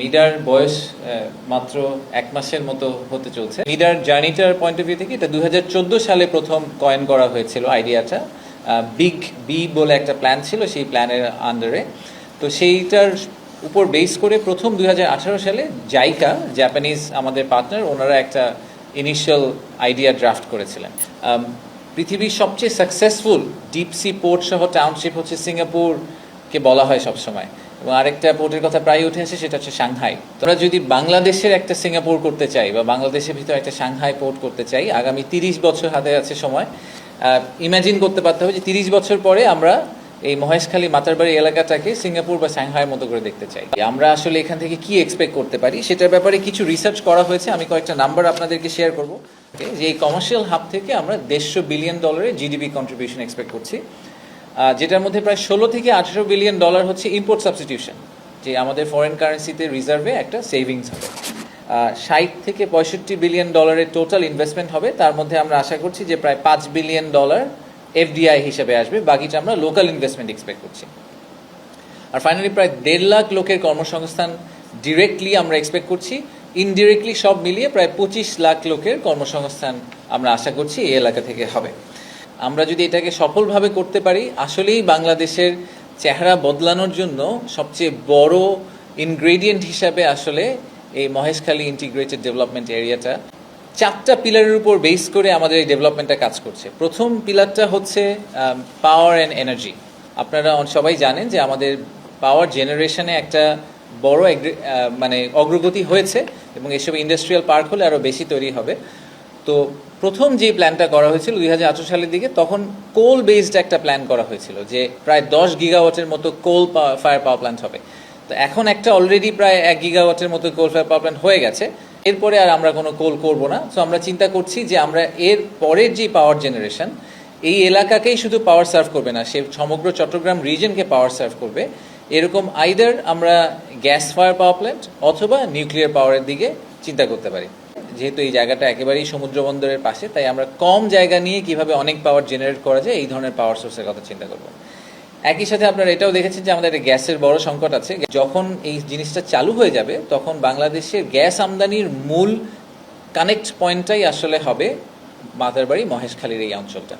মিডার বয়স মাত্র এক মাসের মতো হতে চলছে। মিডার জার্নিটার পয়েন্ট অফ ভিউ থেকে এটা দুই হাজার চোদ্দ সালে প্রথম কয়েন করা হয়েছিল আইডিয়াটা বিগ বি বলে একটা প্ল্যান ছিল সেই প্ল্যানের আন্ডারে তো সেইটার উপর বেস করে প্রথম দুই হাজার আঠারো সালে জাইকা জাপানিজ আমাদের পার্টনার ওনারা একটা ইনিশিয়াল আইডিয়া ড্রাফট করেছিলেন। পৃথিবীর সবচেয়ে সাকসেসফুল ডিপ সি পোর্ট সহ টাউনশিপ হচ্ছে সিঙ্গাপুরকে বলা হয় সবসময়। এবং আরেকটা পোর্টের কথা প্রায় উঠে আসে, সেটা হচ্ছে সাংহাই। তোরা যদি বাংলাদেশের একটা সিঙ্গাপুর করতে চাই বা বাংলাদেশের ভিতরে একটা সাংহাই পোর্ট করতে চাই, আগামী তিরিশ বছর হাতে আছে সময় ইমাজিন করতে পারতে হবে যে তিরিশ বছর পরে আমরা এই মহেশখালী মাতারবাড়ি এলাকাটাকে সিঙ্গাপুর বা সাংহাইয়ের মতো করে দেখতে চাই। আমরা আসলে এখান থেকে কি এক্সপেক্ট করতে পারি, সেটার ব্যাপারে কিছু রিসার্চ করা হয়েছে, আমি কয়েকটা নাম্বার আপনাদেরকে শেয়ার করব। যে এই কমার্শিয়াল হাব থেকে আমরা দেড়শো বিলিয়ন ডলারের জিডিপি কন্ট্রিবিউশন এক্সপেক্ট করছি। যেটার মধ্যে প্রায় ষোলো থেকে আঠেরো বিলিয়ন ডলার হচ্ছে ইম্পোর্ট সাবস্টিটিউশন যে আমাদের ফরেন কারেন্সিতে রিজার্ভে একটা সেভিংস হবে। ষাট থেকে পঁয়ষট্টি বিলিয়ন ডলারের টোটাল ইনভেস্টমেন্ট হবে। তার মধ্যে আমরা আশা করছি যে প্রায় পাঁচ বিলিয়ন ডলার এফডিআই হিসেবে আসবে, বাকিটা আমরা লোকাল ইনভেস্টমেন্ট এক্সপেক্ট করছি। আর ফাইনালি প্রায় দেড় লাখ লোকের কর্মসংস্থান ডিরেক্টলি আমরা এক্সপেক্ট করছি। ইনডিরেক্টলি সব মিলিয়ে প্রায় পঁচিশ লাখ লোকের কর্মসংস্থান আমরা আশা করছি এই এলাকা থেকে হবে। আমরা যদি এটাকে সফলভাবে করতে পারি, আসলেই বাংলাদেশের চেহারা বদলানোর জন্য সবচেয়ে বড় ইনগ্রেডিয়েন্ট হিসাবে আসলে এই মহেশখালী ইন্টিগ্রেটেড ডেভেলপমেন্ট এরিয়াটা চারটা পিলারের উপর বেস করে আমাদের এই ডেভেলপমেন্টটা কাজ করছে। প্রথম পিলারটা হচ্ছে পাওয়ার অ্যান্ড এনার্জি আপনারা সবাই জানেন যে আমাদের পাওয়ার জেনারেশনে একটা বড় মানে অগ্রগতি হয়েছে এবং এসব ইন্ডাস্ট্রিয়াল পার্ক হলে আরও বেশি তৈরি হবে। তো প্রথম যে প্ল্যানটা করা হয়েছিল দুই হাজার আঠেরো সালের দিকে, তখন কোল বেসড একটা প্ল্যান করা হয়েছিল যে প্রায় দশ গিগাওয়াটের মতো কোল ফায়ার পাওয়ার প্ল্যান্ট হবে। তো এখন একটা অলরেডি প্রায় এক গিগাওয়াটের মতো কোল ফায়ার পাওয়ার প্ল্যান্ট হয়ে গেছে। এরপরে আর আমরা কোনো কোল করব না। তো আমরা চিন্তা করছি যে আমরা এর পরের যে পাওয়ার জেনারেশন এই এলাকাকেই শুধু পাওয়ার সার্ভ করবে না, সে সমগ্র চট্টগ্রাম রিজনকে পাওয়ার সার্ভ করবে। এরকম আইদার আমরা গ্যাস ফায়ার পাওয়ার প্ল্যান্ট অথবা নিউক্লিয়ার পাওয়ারের দিকে চিন্তা করতে পারি। যেহেতু এই জায়গাটা একেবারেই সমুদ্র বন্দরের পাশে, তাই আমরা কম জায়গা নিয়ে কীভাবে অনেক পাওয়ার জেনারেট করা যায়, এই ধরনের পাওয়ার সোর্সের কথা চিন্তা করব। একই সাথে আপনারা এটাও দেখেছেন যে আমাদের একটা গ্যাসের বড় সংকট আছে। যখন এই জিনিসটা চালু হয়ে যাবে, তখন বাংলাদেশের গ্যাস আমদানির মূল কানেক্ট পয়েন্টটাই আসলে হবে মাদারবাড়ি মহেশখালীর এই অঞ্চলটা।